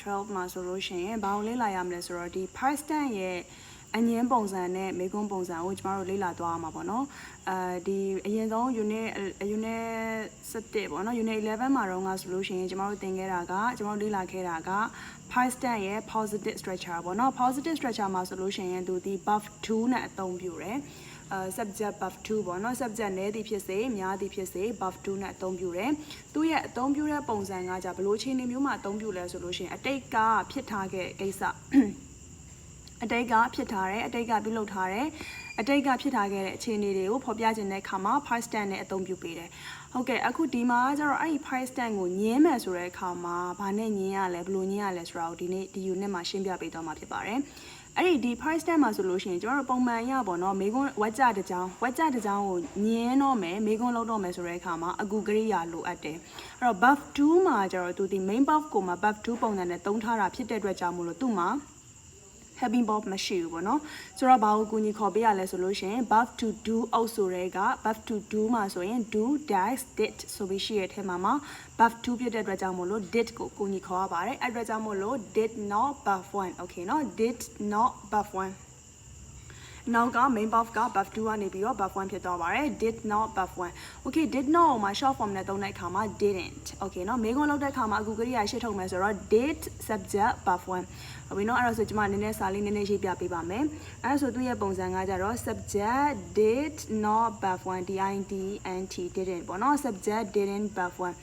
12မှာဆိုလို့ရှိရင်ဘာကိုလေ့လာရမလဲဆိုတော့ဒီ past tense ရဲ့ အငင်းပုံစံနဲ့မေခွန်းပုံစံကိုကျမတို့လေ့လာသွားရမှာပေါ့နော်အဲဒီအရင်ဆုံး unit unit 7ပေါ့နော် unit 11မှာတော့ငါဆိုလို့ရှိရင်ကျမတို့သင်ခဲ့တာကကျမတို့လေ့လာခဲ့တာက past tense ရဲ့ positive structure ပေါ့နော် positive structure မှာဆိုလို့ရှိရင်သူဒီ buff 2နဲ့အသုံးပြုတယ်အဲ subject buff 2ပေါ့နော် subject နည်းသည်ဖြစ်စေများသည်ဖြစ်စေ buff 2နဲ့အသုံးပြုတယ်သူရဲ့အသုံးပြုတဲ့ပုံစံကじゃဘယ်လိုခြေနေမျိုးမှာအသုံးပြုလဲဆိုလို့ရှိရင်အတိတ်ကဖြစ်ထားခဲ့ကိစ္စ အတိတ်ကဖြစ်ထားတယ်အတိတ်ကပြုလုပ်ထားတယ်အတိတ်ကဖြစ်ထားခဲ့တဲ့အခြေအနေတွေကိုဖော်ပြခြင်းတဲ့အခါမှာ past tense နဲ့အသုံးပြုပေးတယ်ဟုတ်ကဲ့အခုဒီမှာကျတော့အဲ့ဒီ past tense ကိုညင်းမယ်ဆိုတဲ့အခါမှာဘာနဲ့ညင်းရလဲဘယ်လိုညင်းရလဲဆိုတာကိုဒီနေ့ဒီ unit မှာရှင်းပြပေးသွားမှာဖြစ်ပါတယ်အဲ့ဒီဒီ price tag မှာဆိုလို့ရှိရင်ကျွန်တော်တို့ပုံမှန်ရပါတော့မေကွန်းဝက်ကြတစ်ကြောင်းဝက်ကြတစ်ကြောင်းကိုညင်းတော့မယ်မေကွန်းလောက်တော့မယ်ဆိုတဲ့အခါမှာအကူကရိယာလိုအပ်တယ်အဲ့တော့ buff 2မှာကျတော့သူဒီ main buff ကိုမှာ buff 2ပုံစံနဲ့သုံးထားတာဖြစ်တဲ့အတွက်ကြောင့်မို့လို့သူ့မှာ happy bob မရှိဘူးပေါ့နော်ဆိုတော့ဘာကိုကူညီခေါ်ပေးရလဲဆိုလို့ရှင် verb to do အုပ်ဆိုတဲ့က verb to do မှာဆိုရင် do does did ဆိုပြီးရှိရတဲ့အထက်မှာမှာ verb to ဖြစ်တဲ့အတွက်ကြောင့်မို့လို့ did ကိုကူညီခေါ်ရပါတယ်အဲ့အတွက်ကြောင့်မို့လို့ did not verb 1 okay နော် did not verb 1 နောက်က main buff က buff 2ကနေပြီးတော့ buff 1ဖြစ်သွားပါတယ် did not buff 1 okay did not ကိုမှာ short form နဲ့သုံးတဲ့အခါမှာ didn't okay เนาะမေးခွန်းလုပ်တဲ့အခါမှာအခုကရိယာရှေ့ထုတ်မယ်ဆိုတော့ did subject buff 1ဟုတ်ပြီเนาะအဲ့တော့ဆိုကျွန်မနည်းနည်းစာလေးနည်းနည်းရေးပြပေးပါမယ်အဲ့ဒါဆိုသူ့ရဲ့ပုံစံကကြတော့ subject did not buff 1 did and t didn't ပေါ့เนาะ subject didn't buff 1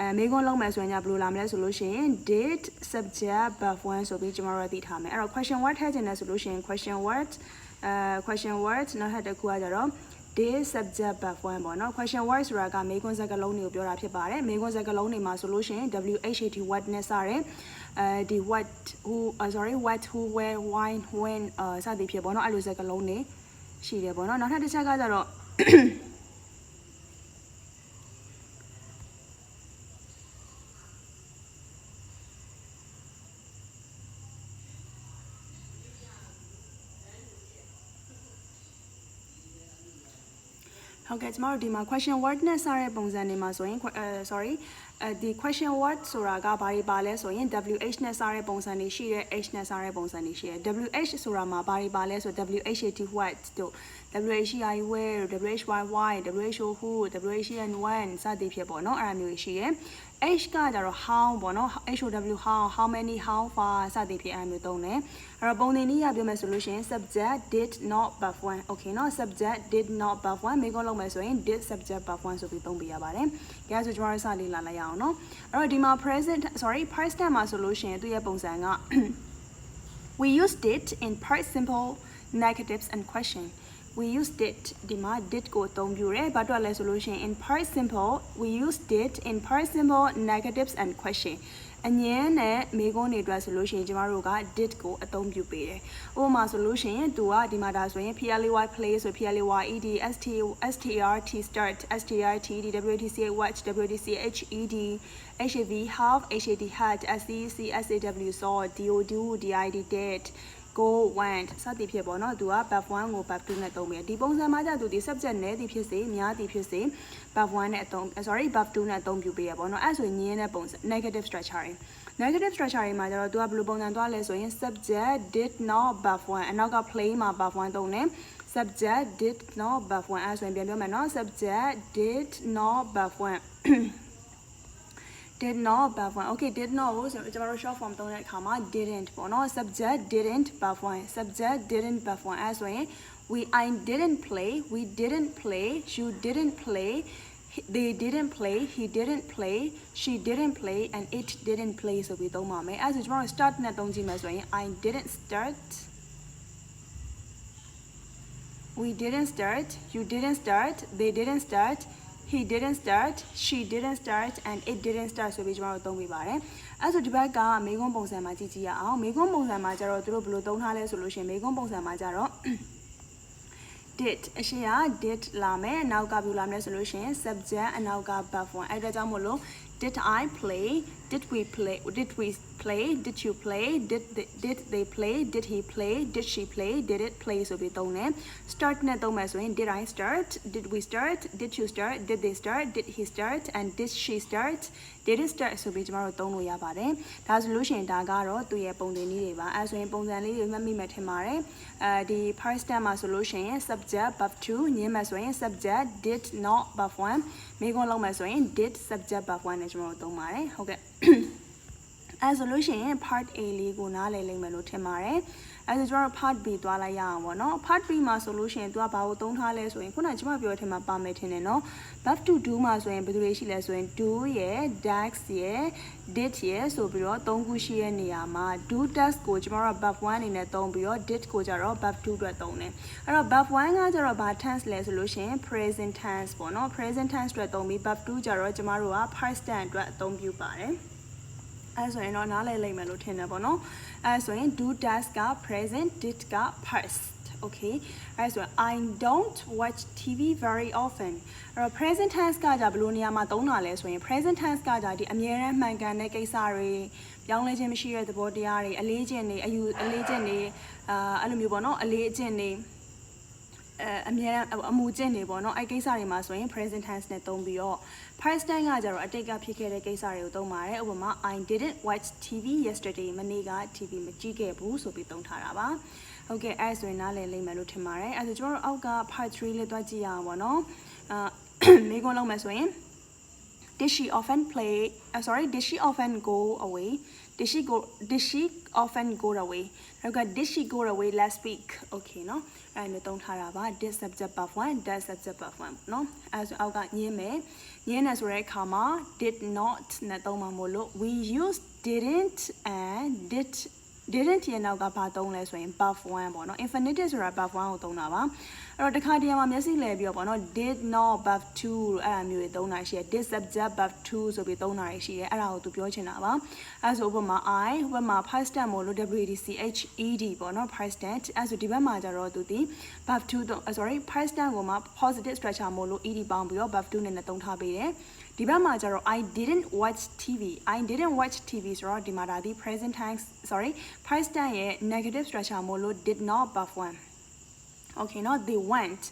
အဲမေးခွန်းလုံးမယ်ဆိုရင်ညဘယ်လိုလာမလဲဆိုလို့ရှိရင် did subject buff 1ဆိုပြီးကျွန်တော်တို့သိထားမယ်အဲ့တော့ question word ထည့်ချင်တယ်ဆိုလို့ရှိရင် question word အဲ question word နောက်ထပ်တစ်ခုကကြတော့ did subject verb 1ပေါ့နော် question word ဆိုတာကမေးခွန်းစကားလုံးတွေကိုပြောတာဖြစ်ပါတယ်မေးခွန်းစကားလုံးတွေမှာဆိုလို့ရှိရင် WHAT what နဲ့စတယ်အဲဒီ what who uh, sorry what who where why when အစသည်ဖြစ်ပေါ့နော်အဲ့လိုစကားလုံးတွေရှိတယ်ပေါ့နော်နောက်ထပ်တစ်ချက်ကကြတော့ ဟုတ်ကဲ့ကျမတို့ဒီမှာ question word နဲ့စတဲ့ပုံစံတွေမှာဆိုရင်အဲ sorry အဲဒီ question word ဆိုတာကဘာတွေပါလဲဆိုရင် WH နဲ့စတဲ့ပုံစံတွေရှိတယ် H နဲ့စတဲ့ပုံစံတွေရှိတယ် WH ဆိုတာမှာဘာတွေပါလဲဆို WHAT what တို့ WHI where WHY why WHO who WHN when စသည်ဖြစ်ပေါ့နော်အဲ့ဒါမျိုးရှိတယ် H ကကြတော့ how ပေါ့နော် HOW how how many how far စသည်ဖြစ်အဲ့မျိုးသုံးတယ်အဲ့တော့ပုံသင်နည်းရပြောမယ်ဆိုလို့ရှိရင် subject did not buff 1 okay နော် subject did not buff 1မေးခွန်းလုပ်မယ်ဆိုရင် did subject buff 1ဆိုပြီးသုံးပေးရပါတယ်။ကြည့်ဆိုကျွန်တော်တို့စလေးလာလိုက်ရအောင်နော်။အဲ့တော့ဒီမှာ present sorry past tense မှာဆိုလို့ရှိရင်သူ့ရဲ့ပုံစံက we used it in past simple negatives and question we used it ဒီမှာ did ကိုအသုံးပြုတယ်ဘာတော့လဲဆိုလို့ရှိရင် in past simple we used it in past simple negatives and question အငင်းနဲ့မေခွန်းတွေအတွက်ဆိုလို့ရှိရင်ကျမတို့က did ကိုအသုံးပြုပေးတယ်။ဥပမာဆိုလို့ရှိရင်သူကဒီမှာဒါဆိုရင် PLY play ဆို PLY ED ST STRT start STRT WTC watch WTC HED HAV half HAD had SCC SAW saw DOD DID did go went စသည်ဖြစ်ပေါ့နော်သူက buff 1ကို buff 2နဲ့သုံးပြီးဒီပုံစံမှာじゃသူဒီ subject နည်းသည်ဖြစ်စေများသည်ဖြစ်စေ buff 1နဲ့အသုံး sorry buff 2နဲ့အသုံးပြုပေးရပေါ့နော်အဲ့ဆိုရင်ညင်းတဲ့ပုံစံ negative structure တွေ negative structure တွေမှာကျတော့သူကဘယ်လိုပုံစံသွားလဲဆိုရင် subject did not buff 1အနောက်က play မှာ buff 1သုံးတယ် subject did not buff 1အဲ့ဆိုရင်ပြန်ပြောမယ်နော် subject did not buff 1 did not buff one okay did not ကိုဆိုကျွန်တော်တို့ short form သုံးတဲ့အခါမှာ didn't ပေါ့နော် subject didn't buff one subject didn't buff one အဲဆိုရင် we I didn't play we didn't play you didn't play they didn't play he didn't play she didn't play and it didn't play ဆိုပြီးသုံးပါမယ်အဲဆိုကျွန်တော်တို့ start နဲ့သုံးကြည့်မယ်ဆိုရင် I didn't start we didn't start you didn't start they didn't start he didn't start she didn't start and it didn't start ဆိုပြီးကျွန်တော်တို့သုံးပြပါတယ်အဲဆိုဒီဘက်ကမေခွန်းပုံစံမှာကြည့်ကြည့်ရအောင်မေခွန်းပုံစံမှာကျတော့သူတို့ဘယ်လိုသုံးထားလဲဆိုလို့ရှိရင်မေခွန်းပုံစံမှာကျတော့ did အရှိက did လာမယ်အနောက်ကဘယ်လိုလာမလဲဆိုလို့ရှိရင် subject အနောက်က verb 1အဲ့ဒါကြောင့်မို့လို့ did I play did we play did we play did you play did they, did they play did he play did she play did it play ဆိုပြီးသုံးတယ် start နဲ့သုံးမယ်ဆိုရင် did I start did we start did you start did they start did he start and did she start did it start ဆိုပြီးကျမတို့သုံးလို့ရပါတယ်ဒါဆိုလို့ရှိရင်ဒါကတော့သူ့ရဲ့ပုံသင်နည်းတွေပါအဲဆိုရင်ပုံစံလေးတွေမှတ်မိမယ်ထင်ပါတယ်အဲဒီ past tense မှာဆိုလို့ရှိရင် subject verb 2ညင်းမယ်ဆိုရင် subject did not verb 1မိခွန်းလုံးမယ်ဆိုရင် did subject verb 1နဲ့ကျမတို့သုံးပါတယ်ဟုတ်ကဲ့အဲဆိုလို့ရှိရင် part A လေးကိုနားလည်လိမ့်မယ်လို့ထင်ပါတယ်အဲဆိုကျွန်တော်တို့ part B သွားလိုက်ရအောင်ပေါ့နော် part B မှာဆိုလို့ရှိရင်သူကဘာကိုသုံးထားလဲဆိုရင်ခုနကကျွန်မပြောတဲ့ထဲမှာပါမယ်ထင်တယ်နော် verb to do မှာဆိုရင်ဘယ်သူတွေရှိလဲဆိုရင် do ရယ် dax ရယ် did ရယ်ဆိုပြီးတော့သုံးခုရှိရဲ့နေရာမှာ do task ကိုကျွန်တော်တို့ verb 1အနေနဲ့သုံးပြီးတော့ did ကိုကြတော့ verb 2အတွက်သုံးတယ်အဲ့တော့ verb 1ကကြတော့ဘာ tense လဲဆိုလို့ရှိရင် present tense ပေါ့နော် present tense အတွက်သုံးပြီး verb 2ကြတော့ကျွန်တော်တို့က past tense အတွက်အသုံးပြုပါတယ် အဲဆိုရင်တော့နားလည်လိမ့်မယ်လို့ထင်တယ်ပေါ့နော်အဲဆိုရင် do task က present did က past okay အဲဆိုရင် I don't watch TV very often အဲ့တော့ present tense ကじゃဘယ်လိုနေရာမှာသုံးတာလဲဆိုရင် present tense ကじゃဒီအမြဲတမ်းမှန်ကန်တဲ့ကိစ္စတွေပြောင်းလဲခြင်းမရှိတဲ့သဘောတရားတွေအလေးကျင့်တွေအယူအလေးကျင့်တွေအာအဲ့လိုမျိုးပေါ့နော်အလေးအကျင့်တွေ အဲအမြဲတမ်းအမူကျင့်တွေပေါ့နော်အဲ့ကိစ္စတွေမှာဆိုရင် present tense နဲ့သုံးပြီးတော့ past tense ကကြတော့အတိတ်ကဖြစ်ခဲ့တဲ့ကိစ္စတွေကိုသုံးပါတယ်ဥပမာ I didn't watch TV yesterday မနေ့က TV မကြည့်ခဲ့ဘူးဆိုပြီးသုံးထားတာပါဟုတ်ကဲ့အဲ့ဆိုရင်နားလည်လိမ့်မယ်လို့ထင်ပါတယ်အဲ့ဆိုကျွန်တော်တို့အောက်က part 3လေးတွားကြည့်ရအောင်ပေါ့နော်အာမေးခွန်းလုံးမယ်ဆိုရင် did she often play I'm sorry did she often go away? Did she go did she often go away? I got. did she go away last week? Okay no and don't tell about this subject of one subject of no as i got near me yin as right comma did not we used didn't and did didn't you know about don't let's win buff one or not infinite is right above one or don't know တော့တခါတည်းမှာမျက်စိလဲပြီးတော့ပေါ့နော် did not verb 2အဲ့ဒါမျိုးတွေသုံးတာရှိတယ် did subject verb 2ဆိုပြီးသုံးတာရှိတယ်အဲ့ဒါကိုသူပြောချင်တာပါအဲ့ဆိုဥပမာ I ဟိုဘက်မှာ past tense မို့လို့ WDCHED ပေါ့နော် past tense အဲ့ဆိုဒီဘက်မှာကျတော့သူဒီ verb 2တော့ sorry past tense ကိုမှ positive structure မို့လို့ ed ပေါင်းပြီးတော့ verb 2နဲ့နဲ့သုံးထားပေးတယ်ဒီဘက်မှာကျတော့ I didn't watch TV I didn't watch TV ဆိုတော့ဒီမှာဒါဒီ present tense sorry past tense ရဲ့ negative structure မို့လို့ did not verb 1 okay เนาะ they went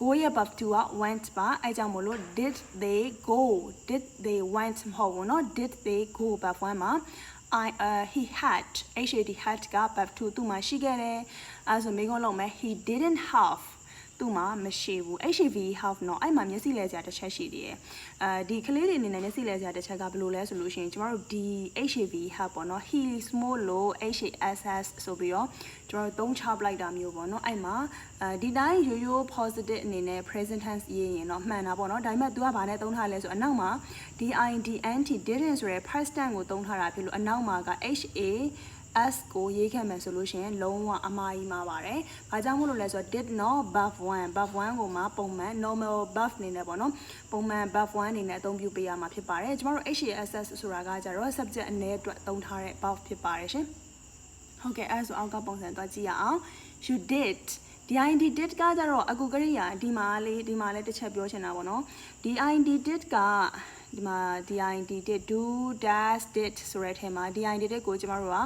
go ရဲ့ verb 2က went ပါအဲကြောင့်မို့လို့ did they go did they went မဟုတ်ဘူးเนาะ did they go verb 1မှာ I uh he had had had က verb 2သူ့မှာရှိခဲ့တယ်အဲဆိုမိကုန်းလုံးမယ် he didn't have သူ့မှာမရှိဘူး HAV have เนาะအဲ့မှာမျက်စိလဲစရာတစ်ချက်ရှိသေးတယ်အဲဒီကလေးတွေအနေနဲ့မျက်စိလဲစရာတစ်ချက်ကဘယ်လိုလဲဆိုလို့ရှိရင်ကျမတို့ဒီ HAV have ပေါ့เนาะ he small လို့ HASS ဆိုပြီးတော့ကျမတို့သုံးချပလိုက်တာမျိုးပေါ့เนาะအဲ့မှာအဲဒီတိုင်းရိုးရိုး positive အနေနဲ့ present tense ရေးရင်တော့မှန်တာပေါ့เนาะဒါပေမဲ့ तू ကဘာနဲ့သုံးထားလဲဆိုအနောက်မှာ DID NT didn't ဆိုရဲ past tense ကိုသုံးထားတာဖြစ်လို့အနောက်မှာက HA s ကိုရေးခဲ့မယ်ဆိုလို့ရှိရင်လုံးဝအမှားကြီးမှာပါတယ်။ဘာကြောင့်မို့လို့လဲဆိုတော့ did not buff 1 buff 1ကိုမှပုံမှန် normal buff အနေနဲ့ပေါ့နော်။ပုံမှန် buff 1အနေနဲ့အသုံးပြုပေးရမှာဖြစ်ပါတယ်။ကျမတို့ HASS ဆိုတာကကြတော့ subject အနေအတွက်သုံးထားတဲ့ buff ဖြစ်ပါတယ်ရှင်။ဟုတ်ကဲ့အဲဆိုအောက်ကပုံစံသွားကြည့်ရအောင် you did DID did ကကြတော့အကူကရိယာဒီမှာလေးဒီမှာလေးတစ်ချက်ပြောချင်တာပေါ့နော် DID did ကဒီမှာ DID did do dash did ဆိုတဲ့ထဲမှာ DID did ကိုကျမတို့က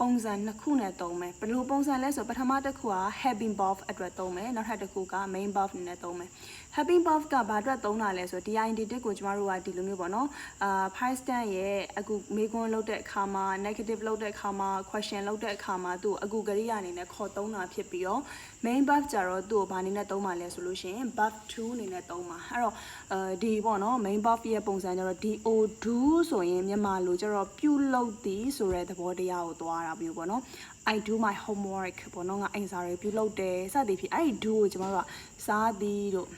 ပုံစံနှစ်ခုနဲ့သုံးမယ်ဘယ်လိုပုံစံလဲဆိုပထမတစ်ခုက having verb အတွက်သုံးမယ်နောက်ထပ်တစ်ခုက main verb နဲ့သုံးမယ် having verb ကဘာအတွက်သုံးတာလဲဆို DID တစ်ကိုကျမတို့ကဒီလိုမျိုးပေါ့နော်အာ past tense ရဲ့အခုမေးခွန်းလုပ်တဲ့အခါမှာ negative လုပ်တဲ့အခါမှာ question လုပ်တဲ့အခါမှာသူ့အခုကရိယာအနေနဲ့ခေါ်သုံးတာဖြစ်ပြီးတော့ main verb ကြတော့သူ့ကိုဘာအနေနဲ့သုံးပါလဲဆိုလို့ရှိရင် verb 2အနေနဲ့သုံးပါအဲ့တော့အဲဒီပေါ့နော် main verb ရဲ့ပုံစံကြတော့ do do ဆိုရင်မြန်မာလိုကြတော့ပြုလုပ်သည်ဆိုတဲ့သဘောတရားကိုသွားတာမျိုးပေါ့နော် I do my homework ပေါ့နော်ငါအိမ်စာတွေပြုလုပ်တယ်စသည်ဖြင့်အဲ့ဒီ do ကိုကျမတို့ကစားသည်တို့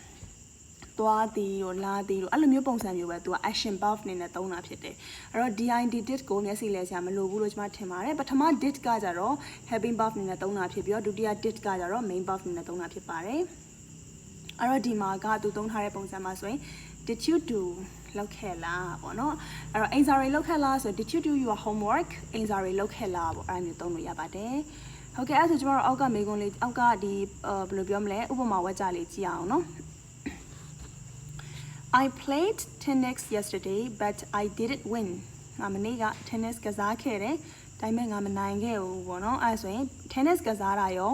သွားသည်တို့လာသည်တို့အဲ့လိုမျိုးပုံစံမျိုးပဲသူက action verb အနေနဲ့သုံးတာဖြစ်တယ်အဲ့တော့ did did ကိုမျက်စိလဲစရာမလိုဘူးလို့ကျွန်မထင်ပါတယ်ပထမ did ကကြတော့ having verb အနေနဲ့သုံးတာဖြစ်ပြီးတော့ဒုတိယ did ကကြတော့ main verb အနေနဲ့သုံးတာဖြစ်ပါတယ်အဲ့တော့ဒီမှာကသူသုံးထားတဲ့ပုံစံမှာဆိုရင် did you do လောက်ခဲ့လားပေါ့နော်အဲ့တော့အိမ်စာတွေလောက်ခဲ့လားဆို did you do your homework အိမ်စာတွေလောက်ခဲ့လားပေါ့အဲ့ဒါမျိုးသုံးလို့ရပါတယ်ဟုတ်ကဲ့အဲ့ဒါဆိုကျွန်တော်တို့အောက်ကမေကွန်းလေးအောက်ကဒီဘယ်လိုပြောမလဲဥပမာဝါကြလေးကြည့်အောင်နော် I played tennis yesterday but I didn't win ငါမနေ့က tennis ကစားခဲ့တယ်ဒါပေမဲ့ငါမနိုင်ခဲ့ဘူးပေါ့နော်အဲဒါဆိုရင် tennis ကစားတာရော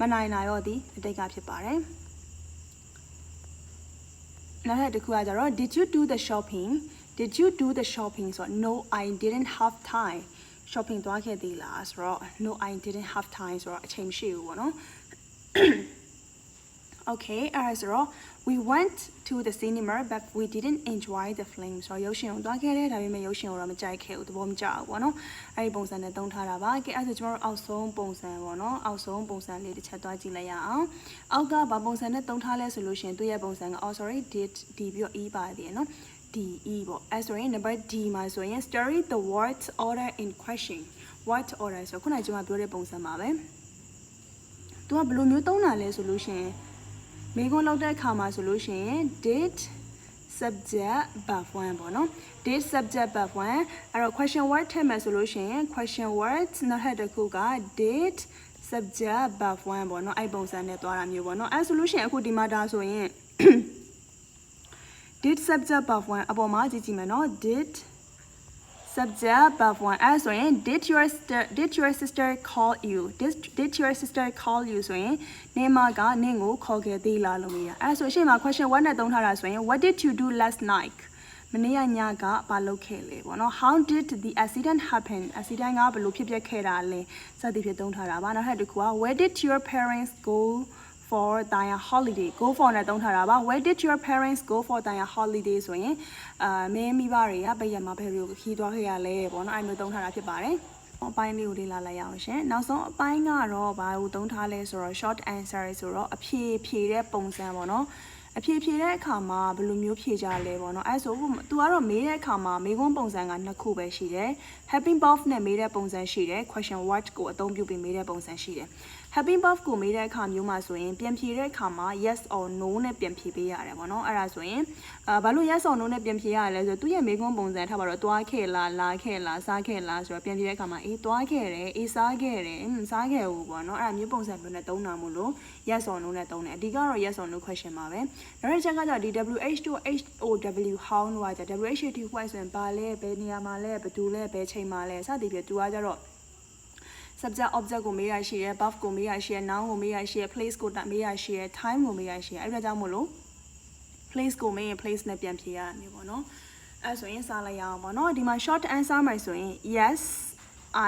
မနိုင်တာရောဒီအတိတ်ကဖြစ်ပါတယ်နောက်ထပ်တစ်ခုကကြတော့ did you do the shopping did you do the shopping ဆိုတော့ no I didn't have time shopping သွားခဲ့သေးလားဆိုတော့ no I didn't have time ဆိုတော့အချိန်မရှိဘူးပေါ့နော် Okay အဲ့ဒါဆိုတော့ we went to the cinema but we didn't enjoy the film ဆိုတော့ရုပ်ရှင်ကိုသွားခဲ့တယ်ဒါပေမဲ့ရုပ်ရှင်ကိုတော့မကြိုက်ခဲ့ဘူးသဘောမကျဘူးပေါ့နော်အဲ့ဒီပုံစံနဲ့သုံးထားတာပါကဲအဲ့ဒါဆိုကျွန်တော်တို့အောက်ဆုံးပုံစံပေါ့နော်အောက်ဆုံးပုံစံလေးတစ်ချက်သွားကြည့်လိုက်ရအောင်အောက်ကဘာပုံစံနဲ့သုံးထားလဲဆိုလို့ရှိရင်သူ့ရဲ့ပုံစံက oh sorry did d ပြီးတော့ e ပါသေးတယ်နော် d e ပေါ့အဲ့ဆိုရင် number d မှာဆိုရင် story the words order in question what order ဆိုတော့ခုနကကျွန်မပြောတဲ့ပုံစံပါပဲသူကဘယ်လိုမျိုးသုံးတာလဲဆိုလို့ရှိရင် မိကုန်းလောက်တဲ့အခါမှာဆိုလို့ရှိရင် did subject verb 1ပေါ့နော် did subject verb 1အဲ့တော့ question word ထည့်မယ်ဆိုလို့ရှိရင် question words နောက်ထပ်တစ်ခုက did subject verb 1ပေါ့နော်အဲ့ပုံစံနဲ့သွားတာမျိုးပေါ့နော်အဲ့ဆိုလို့ရှိရင်အခုဒီမှာဒါဆိုရင် did subject verb 1အပေါ်မှာကြည့်ကြည့်မယ်နော် did subject verb 1အဲ့ဆိုရင် did your sister did your sister call you did did your sister call you ဆိုရင်နေမကနင့်ကိုခေါ်ခဲ့သေးလားလို့မေးတာအဲ့ဆိုရှေ့မှာ question 1နဲ့သုံးထားတာဆိုရင် what did you do last night မနေ့ကညကဘာလုပ်ခဲ့လဲပေါ့နော် how did the accident happen accident ကဘယ်လိုဖြစ်ပျက်ခဲ့တာလဲစသည်ဖြင့်သုံးထားတာပါနောက်ထပ်တစ်ခုက where did your parents go for their holiday go for နဲ့သုံးထားတာပါ where did your parents go for their holiday ဆိုရင်အာမင်းမိဘတွေကဘယ်ရက်မှာဘယ်လိုခီးသွားခဲ့ရလဲပေါ့နော်အဲ့လိုသုံးထားတာဖြစ်ပါတယ်အပိုင်းလေးကိုလေ့လာလိုက်ရအောင်ရှင်နောက်ဆုံးအပိုင်းကတော့ဘာကိုသုံးထားလဲဆိုတော့ short answer ဆိုတော့အဖြေဖြေတဲ့ပုံစံပေါ့နော် အဖြေဖြေတဲ့အခါမှာဘယ်လိုမျိုးဖြေကြလဲပေါ့နော်အဲဆို तू ကတော့မေးတဲ့အခါမှာမေးခွန်းပုံစံကနှစ်ခုပဲရှိတယ် happy both နဲ့မေးတဲ့ပုံစံရှိတယ် question what ကိုအသုံးပြုပြီးမေးတဲ့ပုံစံရှိတယ် happy both ကိုမေးတဲ့အခါမျိုးမှာဆိုရင်ပြန်ဖြေတဲ့အခါမှာ yes or no နဲ့ပြန်ဖြေပေးရတယ်ပေါ့နော်အဲ့ဒါဆိုရင်အာဘာလို့ yes or no နဲ့ပြန်ဖြေရလဲဆိုတော့သူ့ရဲ့မေးခွန်းပုံစံထားပါတော့သွားခဲ့လားလာခဲ့လားစားခဲ့လားဆိုတော့ပြန်ဖြေတဲ့အခါမှာအေးသွားခဲ့တယ်အေးစားခဲ့တယ်อืมစားခဲ့ဘူးပေါ့နော်အဲ့ဒါမျိုးပုံစံမျိုးနဲ့သုံးတာမို့လို့ yes or no နဲ့သုံးတယ်အဓိကတော့ yes or no question ပါပဲ နောက်တစ်ချက်ကကြတော့ဒီ WH to HOW how လို့ကကြ WH to what ဆိုရင်ဘာလဲဘယ်နေရာမှာလဲဘယ်သူလဲဘယ်ချိန်မှာလဲစသည်ဖြင့်သူကကြတော့ subject object ကိုမေးရရှိရယ် verb ကိုမေးရရှိရယ် noun ကိုမေးရရှိရယ် place ကိုမေးရရှိရယ် time ကိုမေးရရှိရယ်အဲ့ဒါကြောင့်မို့လို့ place ကိုမေးရင် place နဲ့ပြန်ဖြေရတာမျိုးပေါ့နော်အဲ့ဆိုရင်စားလိုက်ရအောင်ပေါ့နော်ဒီမှာ short answer မှာဆိုရင် yes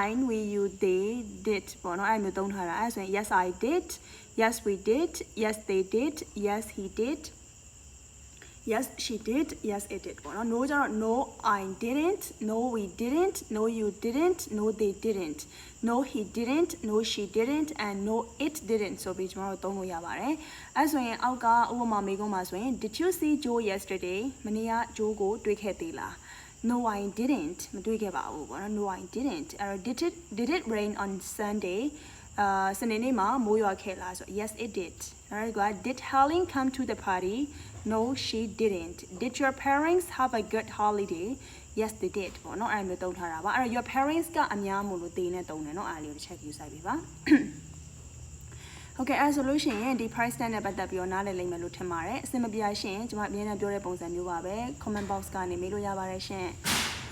I we you they did ပေါ့နော်အဲ့မျိုးသုံးထားတာအဲ့ဆိုရင် yes I did yes we did yes they did yes he did yes she did yes it did ပေါ့နော် no ကျတော့ no I didn't no we didn't no you didn't no they didn't no he didn't no she didn't and no it didn't ဆိုပြီးကျွန်တော်တို့သုံးလို့ရပါတယ်အဲဆိုရင်အောက်ကဥပမာမေးခွန်းမှာဆိုရင် did you see Joe yesterday မနေ့က Joe ကိုတွေ့ခဲ့သေးလား No I didn't မတွေ့ခဲ့ပါဘူးပေါ့နော် No I didn't အဲ့တော့ did it did it rain on Sunday အာစနေနေ့မှာမိုးရွာခဲ့လားဆို Yes it did အဲ့ဒါက Did Helen come to the party No she didn't Did your parents have a good holiday Yes they did ပေါ့နော်အဲ့လိုမျိုးတုံးထားတာပါအဲ့တော့ your parents ကအများမို့လို့တေးနဲ့တုံးတယ်နော်အားလေးကိုတစ်ချက်ယူဆိုင်ပေးပါဟုတ်ကဲ့အဲဆိုလို့ရှိရင်ဒီ price tag နဲ့ပတ်သက်ပြီးတော့နားလည်လိမ့်မယ်လို့ထင်ပါတယ်အစင်မပြရှင်ကျွန်မအမြဲတမ်းပြောတဲ့ပုံစံမျိုးပါပဲ comment box ကနေမေးလို့ရပါတယ်ရှင်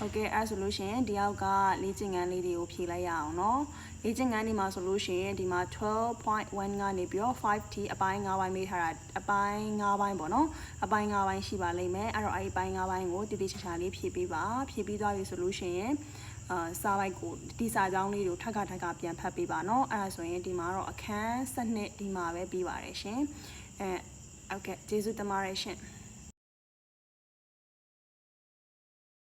ဟုတ်ကဲ့အဲဆိုလို့ရှိရင်ဒီအောက်ကလေ့ကျင့်ခန်းလေးတွေကိုဖြေလိုက်ရအောင်နော်လေ့ကျင့်ခန်းဒီမှာဆိုလို့ရှိရင်ဒီမှာ12.1ကနေပြီးတော့ 5T အပိုင်း9ပိုင်းမေးထားတာအပိုင်း9ပိုင်းပေါ့နော်အပိုင်း9ပိုင်းရှိပါလိမ့်မယ်အဲ့တော့အဲ့ဒီပိုင်း9ပိုင်းကိုတည်တည်ချာချာလေးဖြည့်ပေးပါဖြည့်ပြီးသွားပြီဆိုလို့ရှိရင်အာစာပိုက်ကိုဒီစာကြောင်းလေးကိုထပ်ခါထပ်ခါပြန်ဖတ်ပေးပါเนาะအဲ့ဒါဆိုရင်ဒီမှာတော့အခန်း7ဒီမှာပဲပြီးပါတယ်ရှင်အဲဟုတ်ကဲ့ကျေးဇူးတင်ပါတယ်ရှင်